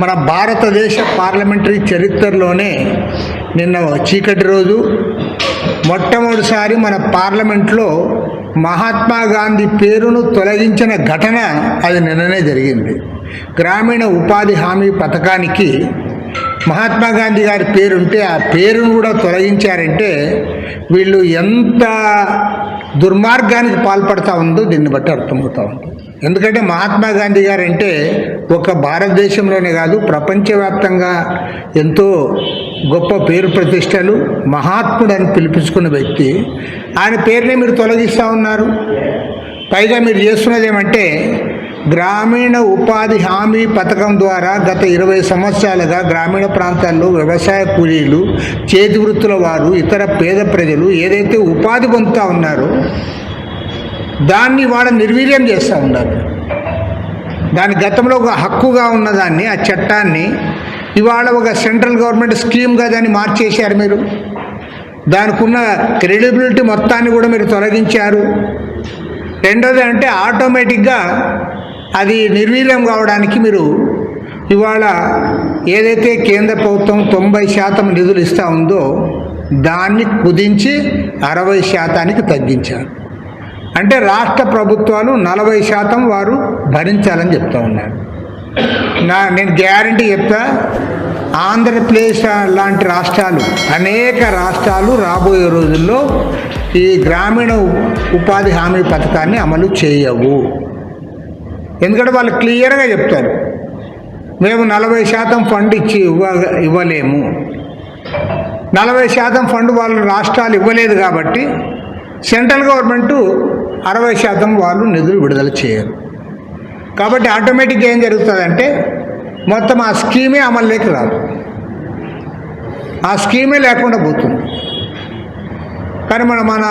మన భారతదేశ పార్లమెంటరీ చరిత్రలోనే నిన్న చీకటి రోజు మొట్టమొదటిసారి మన పార్లమెంట్లో మహాత్మా గాంధీ పేరును తొలగించిన ఘటన అది నిన్ననే జరిగింది. గ్రామీణ ఉపాధి హామీ పథకానికి మహాత్మా గాంధీ గారి పేరుంటే ఆ పేరును కూడా తొలగించారంటే వీళ్ళు ఎంత దుర్మార్గానికి పాల్పడతా ఉందో దీన్ని బట్టి అర్థమవుతా ఉంది ఎందుకంటే మహాత్మా గాంధీ గారు అంటే ఒక భారతదేశంలోనే కాదు ప్రపంచవ్యాప్తంగా ఎంతో గొప్ప పేరు ప్రతిష్టలు మహాత్ముడు అని పిలిపించుకున్న వ్యక్తి. ఆయన పేరునే మీరు తొలగిస్తూ ఉన్నారు. పైగా మీరు చేస్తున్నది ఏమంటే గ్రామీణ ఉపాధి హామీ పథకం ద్వారా గత ఇరవై సంవత్సరాలుగా గ్రామీణ ప్రాంతాల్లో వ్యవసాయ కూలీలు చేతి వృత్తుల వారు ఇతర పేద ప్రజలు ఏదైతే ఉపాధి పొందుతూ ఉన్నారో దాన్ని వాళ్ళ నిర్వీర్యం చేస్తూ ఉన్నారు దాని గతంలో ఒక హక్కుగా ఉన్నదాన్ని ఆ చట్టాన్ని ఇవాళ ఒక సెంట్రల్ గవర్నమెంట్ స్కీమ్గా దాన్ని మార్చేశారు మీరు. దానికి ఉన్న క్రెడిబిలిటీ మొత్తాన్ని కూడా మీరు తొలగించారు. రెండోది అంటే ఆటోమేటిక్గా అది నిర్వీర్యం కావడానికి మీరు ఇవాళ ఏదైతే కేంద్ర ప్రభుత్వం తొంభై శాతం నిధులు ఇస్తూ ఉందో దాన్ని కుదించి అరవై శాతానికి తగ్గించారు. అంటే రాష్ట్ర ప్రభుత్వాలు నలభై శాతం వారు భరించాలని చెప్తా ఉన్నారు. నా నేను గ్యారంటీ చెప్తా ఆంధ్రప్రదేశ్ లాంటి రాష్ట్రాలు అనేక రాష్ట్రాలు రాబోయే రోజుల్లో ఈ గ్రామీణ ఉపాధి హామీ పథకాన్ని అమలు చేయవు. ఎందుకంటే వాళ్ళు క్లియర్గా చెప్తారు మేము నలభై శాతం ఫండ్ ఇచ్చి ఇవ్వ ఇవ్వలేము. నలభై శాతం ఫండ్ వాళ్ళు రాష్ట్రాలు ఇవ్వలేదు కాబట్టి సెంట్రల్ గవర్నమెంటు అరవై శాతం వాళ్ళు నిధులు విడుదల చేయరు. కాబట్టి ఆటోమేటిక్గా ఏం జరుగుతుందంటే మొత్తం ఆ స్కీమే అమల్లోకి రాదు. ఆ స్కీమే లేకుండా పోతుంది. కానీ మన మన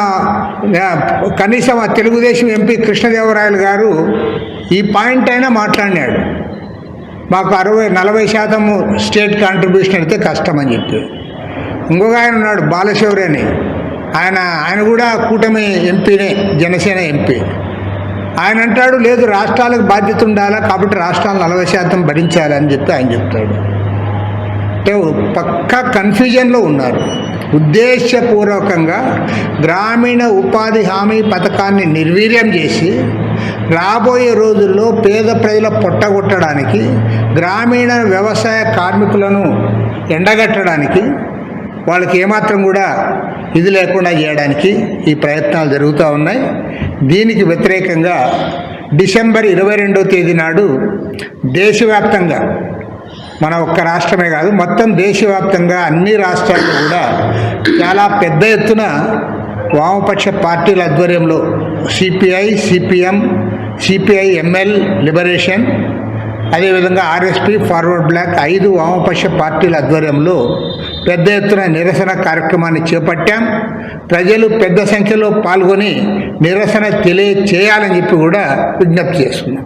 కనీసం ఆ తెలుగుదేశం ఎంపీ కృష్ణదేవరాయలు గారు ఈ పాయింట్ అయినా మాట్లాడినాడు. మాకు అరవై నలభై శాతము స్టేట్ కాంట్రిబ్యూషన్ అయితే కష్టం అని చెప్పి. ఇంకొక ఆయన ఉన్నాడు బాలశౌరి అని. ఆయన ఆయన కూడా కూటమి ఎంపీనే జనసేన ఎంపీ. ఆయన అంటాడు లేదు రాష్ట్రాలకు బాధ్యత ఉండాలా కాబట్టి రాష్ట్రాలు నలభై శాతం భరించాలని చెప్పి ఆయన చెప్తాడు. అంటే పక్కా కన్ఫ్యూజన్లో ఉన్నారు. ఉద్దేశపూర్వకంగా గ్రామీణ ఉపాధి హామీ పథకాన్ని నిర్వీర్యం చేసి రాబోయే రోజుల్లో పేద ప్రజల పొట్టగొట్టడానికి గ్రామీణ వ్యవసాయ కార్మికులను ఎండగట్టడానికి వాళ్ళకి ఏమాత్రం కూడా ఇది లేకుండా చేయడానికి ఈ ప్రయత్నాలు జరుగుతూ ఉన్నాయి. దీనికి వ్యతిరేకంగా డిసెంబర్ ఇరవై రెండవ తేదీ నాడు దేశవ్యాప్తంగా మన ఒక్క రాష్ట్రమే కాదు మొత్తం దేశవ్యాప్తంగా అన్ని రాష్ట్రాల్లో కూడా చాలా పెద్ద ఎత్తున వామపక్ష పార్టీల ఆధ్వర్యంలో CPI CPM CPI ML liberation అదేవిధంగా ఆర్ఎస్పి ఫార్వర్డ్ బ్లాక్ ఐదు వామపక్ష పార్టీల ఆధ్వర్యంలో పెద్ద ఎత్తున నిరసన కార్యక్రమాన్ని చేపట్టాం. ప్రజలు పెద్ద సంఖ్యలో పాల్గొని నిరసన తెలియచేయాలని చెప్పి కూడా విజ్ఞప్తి చేస్తున్నాం.